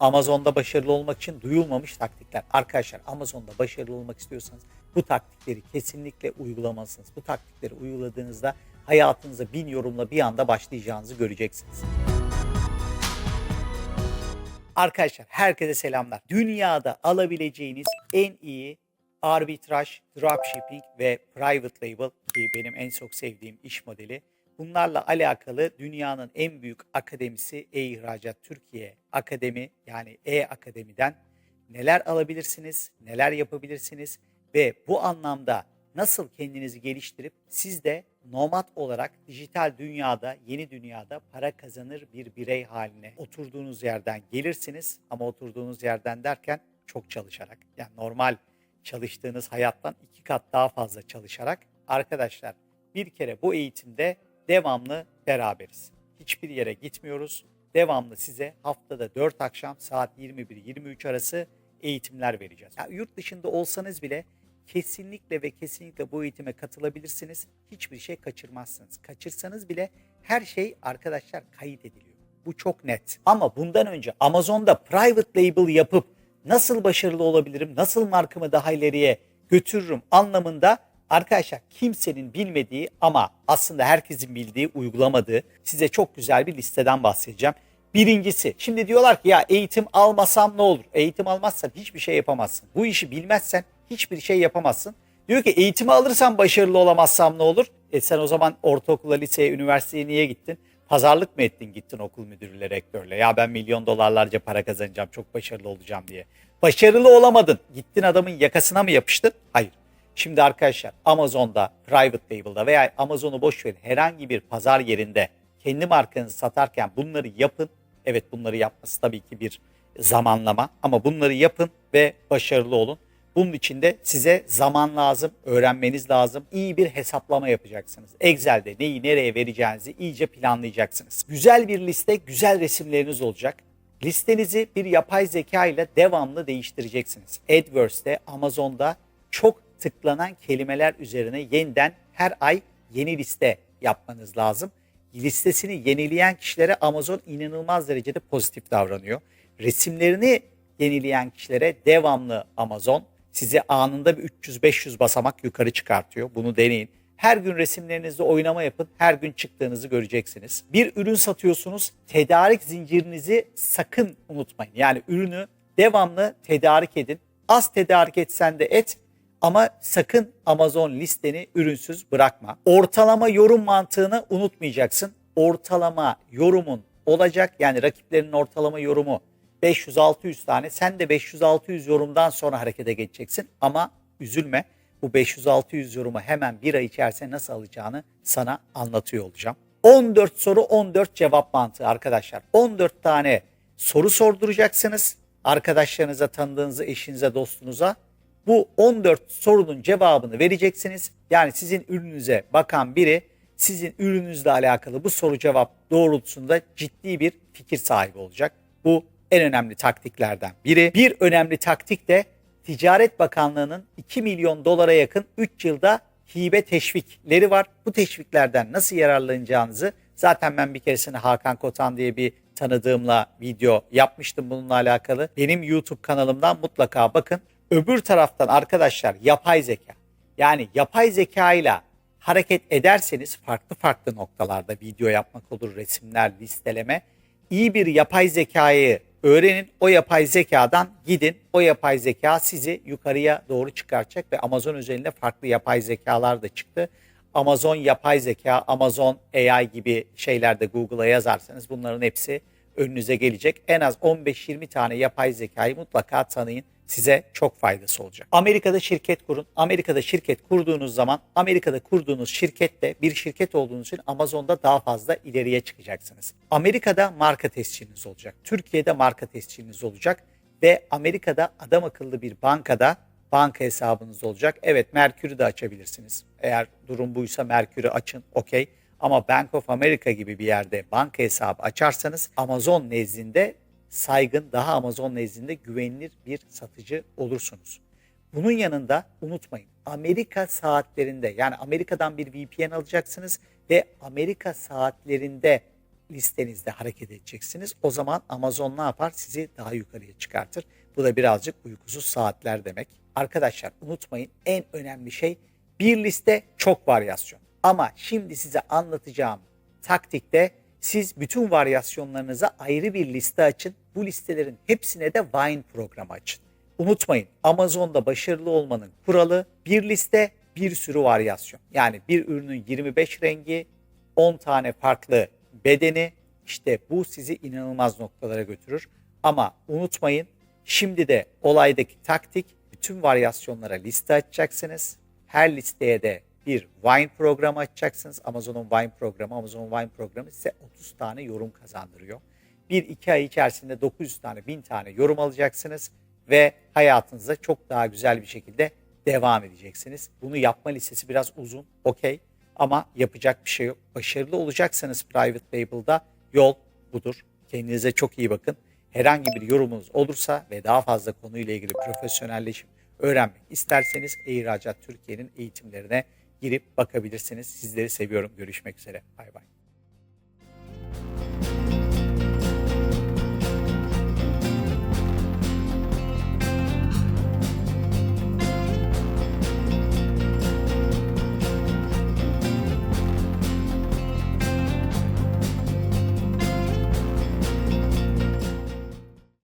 Amazon'da başarılı olmak için duyulmamış taktikler. Arkadaşlar Amazon'da başarılı olmak istiyorsanız bu taktikleri kesinlikle uygulamalısınız. Bu taktikleri uyguladığınızda hayatınıza bin yorumla bir anda başlayacağınızı göreceksiniz. Arkadaşlar herkese selamlar. Dünyada alabileceğiniz en iyi arbitraj, dropshipping ve private label ki benim en çok sevdiğim iş modeli. Bunlarla alakalı dünyanın en büyük akademisi E-İhracat Türkiye Akademi yani E-Akademi'den neler alabilirsiniz, neler yapabilirsiniz ve bu anlamda nasıl kendinizi geliştirip siz de nomad olarak dijital dünyada, yeni dünyada para kazanır bir birey haline oturduğunuz yerden gelirsiniz. Ama oturduğunuz yerden derken çok çalışarak. Yani normal çalıştığınız hayattan iki kat daha fazla çalışarak arkadaşlar bir kere bu eğitimde devamlı beraberiz. Hiçbir yere gitmiyoruz. Devamlı size haftada 4 akşam saat 21-23 arası eğitimler vereceğiz. Ya yurt dışında olsanız bile kesinlikle ve kesinlikle bu eğitime katılabilirsiniz. Hiçbir şey kaçırmazsınız. Kaçırsanız bile her şey arkadaşlar kayıt ediliyor. Bu çok net. Ama bundan önce Amazon'da private label yapıp nasıl başarılı olabilirim, nasıl markamı daha ileriye götürürüm anlamında arkadaşlar kimsenin bilmediği ama aslında herkesin bildiği, uygulamadığı size çok güzel bir listeden bahsedeceğim. Birincisi, şimdi diyorlar ki ya eğitim almasam ne olur? Eğitim almazsan hiçbir şey yapamazsın. Bu işi bilmezsen hiçbir şey yapamazsın. Diyor ki eğitimi alırsam başarılı olamazsam ne olur? E sen o zaman ortaokula, liseye, üniversiteye niye gittin? Pazarlık mı ettin gittin okul müdürüyle, rektörle? Ya ben milyon dolarlarca para kazanacağım, çok başarılı olacağım diye. Başarılı olamadın. Gittin adamın yakasına mı yapıştın? Hayır. Şimdi arkadaşlar Amazon'da, private label'da veya Amazon'u boş verin herhangi bir pazar yerinde kendi markanızı satarken bunları yapın. Evet bunları yapması tabii ki bir zamanlama ama bunları yapın ve başarılı olun. Bunun için de size zaman lazım, öğrenmeniz lazım. İyi bir hesaplama yapacaksınız. Excel'de neyi nereye vereceğinizi iyice planlayacaksınız. Güzel bir liste, güzel resimleriniz olacak. Listenizi bir yapay zeka ile devamlı değiştireceksiniz. AdWords'te, Amazon'da çok tıklanan kelimeler üzerine yeniden her ay yeni liste yapmanız lazım. Listesini yenileyen kişilere Amazon inanılmaz derecede pozitif davranıyor. Resimlerini yenileyen kişilere devamlı Amazon size anında bir 300-500 basamak yukarı çıkartıyor. Bunu deneyin. Her gün resimlerinizde oynama yapın. Her gün çıktığınızı göreceksiniz. Bir ürün satıyorsunuz. Tedarik zincirinizi sakın unutmayın. Yani ürünü devamlı tedarik edin. Az tedarik etsen de et ama sakın Amazon listeni ürünsüz bırakma. Ortalama yorum mantığını unutmayacaksın. Ortalama yorumun olacak. Yani rakiplerinin ortalama yorumu 500-600 tane. Sen de 500-600 yorumdan sonra harekete geçeceksin. Ama üzülme. Bu 500-600 yorumu hemen bir ay içerisinde nasıl alacağını sana anlatıyor olacağım. 14 soru 14 cevap mantığı arkadaşlar. 14 tane soru sorduracaksınız. Arkadaşlarınıza, tanıdığınıza, eşinize, dostunuza. Bu 14 sorunun cevabını vereceksiniz. Yani sizin ürününüze bakan biri sizin ürününüzle alakalı bu soru cevap doğrultusunda ciddi bir fikir sahibi olacak. Bu en önemli taktiklerden biri. Bir önemli taktik de Ticaret Bakanlığı'nın 2 milyon dolara yakın 3 yılda hibe teşvikleri var. Bu teşviklerden nasıl yararlanacağınızı zaten ben bir keresinde Hakan Kotan diye bir tanıdığımla video yapmıştım bununla alakalı. Benim YouTube kanalımdan mutlaka bakın. Öbür taraftan arkadaşlar yapay zeka. Yani yapay zeka ile hareket ederseniz farklı farklı noktalarda video yapmak olur, resimler, listeleme. İyi bir yapay zekayı öğrenin. O yapay zekadan gidin. O yapay zeka sizi yukarıya doğru çıkaracak ve Amazon özelinde farklı yapay zekalar da çıktı. Amazon yapay zeka, Amazon AI gibi şeylerde Google'a yazarsanız bunların hepsi önünüze gelecek. En az 15-20 tane yapay zekayı mutlaka tanıyın. Size çok faydası olacak. Amerika'da şirket kurun. Amerika'da şirket kurduğunuz zaman Amerika'da kurduğunuz şirkette bir şirket olduğunuz için Amazon'da daha fazla ileriye çıkacaksınız. Amerika'da marka tesciliniz olacak. Türkiye'de marka tesciliniz olacak ve Amerika'da adam akıllı bir bankada banka hesabınız olacak. Evet Merkür'ü de açabilirsiniz. Eğer durum buysa Merkür'ü açın okey. Ama Bank of America gibi bir yerde banka hesabı açarsanız Amazon nezdinde saygın, daha Amazon nezdinde güvenilir bir satıcı olursunuz. Bunun yanında unutmayın Amerika saatlerinde yani Amerika'dan bir VPN alacaksınız ve Amerika saatlerinde listenizde hareket edeceksiniz. O zaman Amazon ne yapar? Sizi daha yukarıya çıkartır. Bu da birazcık uykusuz saatler demek. Arkadaşlar unutmayın en önemli şey bir liste çok varyasyon. Ama şimdi size anlatacağım taktikte siz bütün varyasyonlarınıza ayrı bir liste açın. Bu listelerin hepsine de Vine programı açın. Unutmayın Amazon'da başarılı olmanın kuralı bir liste bir sürü varyasyon. Yani bir ürünün 25 rengi, 10 tane farklı bedeni işte bu sizi inanılmaz noktalara götürür. Ama unutmayın şimdi de olaydaki taktik bütün varyasyonlara liste açacaksınız. Her listeye de bir Wine programı açacaksınız. Amazon'un Wine programı, Amazon Wine programı size 30 tane yorum kazandırıyor. Bir iki ay içerisinde 900 tane, 1000 tane yorum alacaksınız ve hayatınıza çok daha güzel bir şekilde devam edeceksiniz. Bunu yapma listesi biraz uzun, okey ama yapacak bir şey yok. Başarılı olacaksanız private label'da yol budur. Kendinize çok iyi bakın. Herhangi bir yorumunuz olursa ve daha fazla konuyla ilgili profesyonelleşip öğrenmek isterseniz İhracat Türkiye'nin eğitimlerine girip bakabilirsiniz. Sizleri seviyorum. Görüşmek üzere. Bay bay.